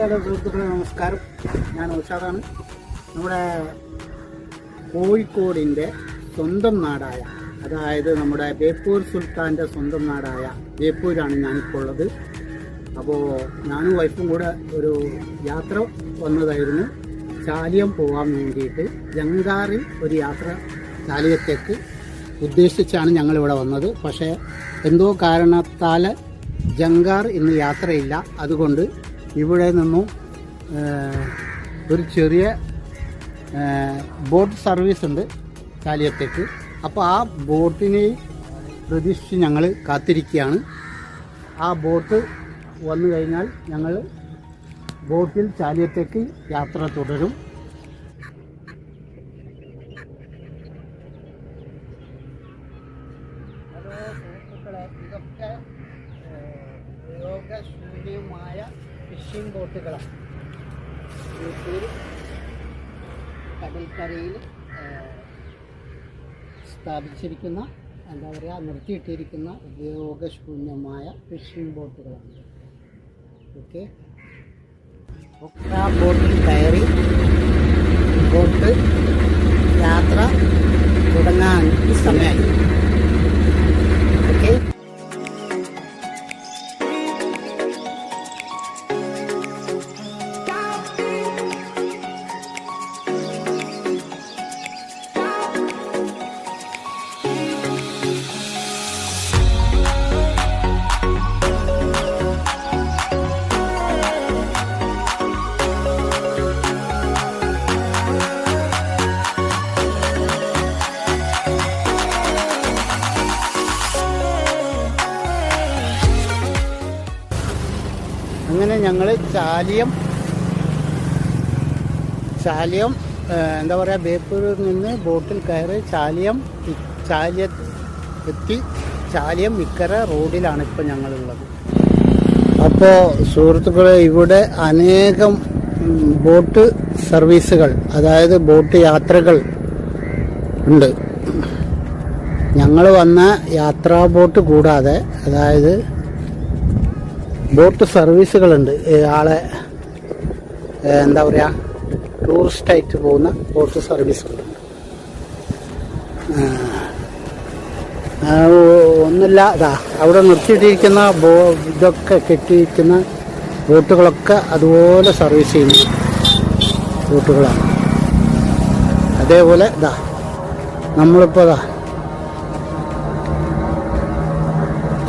Hello സുഹൃത്തുക്കളെ നമസ്കാരം. ഞാൻ ഉഷാദാണ് നമ്മുടെ കോഴിക്കോടിന്റെ സ്വന്തം നാടായ അതായത് നമ്മുടെ ബേപ്പൂർ സുൽത്താന്റെ സ്വന്തം നാടായ ബേപ്പൂരാണ് ഞാനിപ്പോൾ ഉള്ളത്. അപ്പോൾ ഞാനും വൈഫും കൂടെ ഒരു യാത്ര വന്നതായിരുന്നു. ചാലിയം പോകാൻ വേണ്ടിയിട്ട് ജങ്കാറിൽ ഒരു യാത്ര ചാലിയത്തേക്ക് ഉദ്ദേശിച്ചാണ് ഞങ്ങളിവിടെ വന്നത്. പക്ഷേ എന്തോ കാരണത്താൽ ജങ്കാർ ഇന്ന് യാത്രയില്ല. അതുകൊണ്ട് ഇവിടെ നിന്നും ഒരു ചെറിയ ബോട്ട് സർവീസ് ഉണ്ട് കാലിയത്തേക്ക്. അപ്പോൾ ആ ബോട്ടിനെ പ്രതീക്ഷിച്ച് ഞങ്ങൾ കാത്തിരിക്കുകയാണ്. ആ ബോട്ട് വന്നു കഴിഞ്ഞാൽ ഞങ്ങൾ ബോട്ടിൽ ചാലിയത്തേക്ക് യാത്ര തുടരും. ഇതൊക്കെ ഉപയോഗശൂന്യമായ ഫിഷിംഗ് ബോട്ടുകളാണ് തൃശ്ശൂർ കടൽക്കരയിൽ സ്ഥാപിച്ചിരിക്കുന്ന എന്താ പറയുക നിർത്തിയിട്ടിരിക്കുന്ന ഉപയോഗശൂന്യമായ ഫിഷിംഗ് ബോട്ടുകളാണ് ഓക്കെ? ബോട്ടിൽ കയറി ബോട്ട് യാത്ര തുടങ്ങാൻ സമയമായി. അങ്ങനെ ഞങ്ങൾ ചാലിയം ചാലിയം എന്താ പറയുക ബേപ്പൂരിൽ നിന്ന് ബോട്ടിൽ കയറി ചാലിയം ചാലിയ എത്തി. ചാലിയം ഇക്കര റോഡിലാണ് ഇപ്പോൾ ഞങ്ങളുള്ളത്. അപ്പോൾ സുഹൃത്തുക്കളെ ഇവിടെ അനേകം ബോട്ട് സർവീസുകൾ അതായത് ബോട്ട് യാത്രകൾ ഉണ്ട്. ഞങ്ങൾ വന്ന യാത്രാ ബോട്ട് കൂടാതെ അതായത് ബോട്ട് സർവീസുകളുണ്ട്. ആളെ എന്താ പറയുക ടൂറിസ്റ്റായിട്ട് പോകുന്ന ബോട്ട് സർവീസുകളുണ്ട്. ഒന്നുമില്ല അതാ അവിടെ നിർത്തിയിട്ടിരിക്കുന്ന ബോ ഇതൊക്കെ കെട്ടിയിരിക്കുന്ന ബോട്ടുകളൊക്കെ അതുപോലെ സർവീസ് ചെയ്യുന്ന ബോട്ടുകളാണ്. അതേപോലെ ഇതാ നമ്മളിപ്പോൾ ഇതാ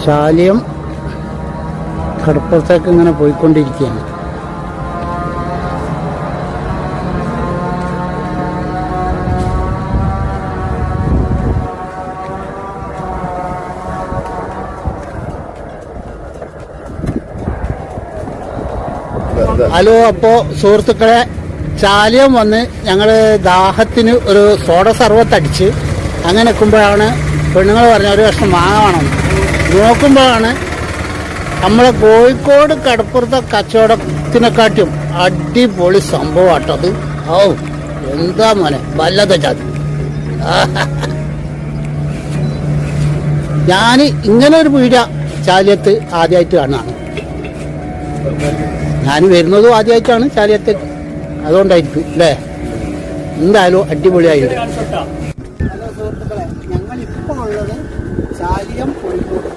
ചാലിയം കടപ്പുറത്തേക്ക് ഇങ്ങനെ പോയിക്കൊണ്ടിരിക്കുകയാണ്. ഹലോ അപ്പോ സുഹൃത്തുക്കളെ ചാലിയം വന്ന് ഞങ്ങൾ ദാഹത്തിന് ഒരു സോഡ സർവത്ത് അടിച്ച് അങ്ങനെ നിൽക്കുമ്പോഴാണ് പെണ്ണുങ്ങൾ പറഞ്ഞ ഒരു വർഷം വാങ്ങണം നോക്കുമ്പോഴാണ് നമ്മളെ കോഴിക്കോട് കടപ്പുറത്തെ കച്ചവടത്തിനെക്കാട്ടും അടിപൊളി സംഭവമാട്ടോ അത്. ഓ എന്താ മോനെ വല്ലത ജാതി. ഞാൻ ഇങ്ങനെ ഒരു പീഡ ചാലിയത്ത് ആദ്യമായിട്ട് കാണാണ് ഞാൻ വരുന്നതും ആദ്യമായിട്ടാണ് ചാലിയത്ത് അതുകൊണ്ടായിരിക്കും അല്ലേ? എന്തായാലും അടിപൊളിയായിട്ട് ഇപ്പോൾ ഉള്ളത് ചാലിയം കോഴിക്കോട്.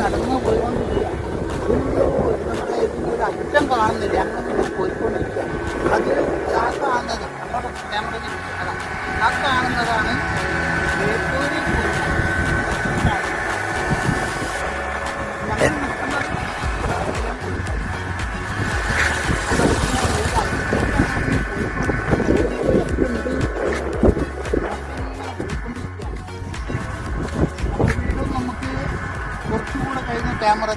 നടന്നു പോയിക്കൊണ്ടിരിക്കുകയാണ് ഒരു അറ്റം കാണുന്നില്ല ഞങ്ങളിങ്ങനെ പോയിക്കൊണ്ടിരിക്കുക ಕ್ಯಾಮ್ರಾ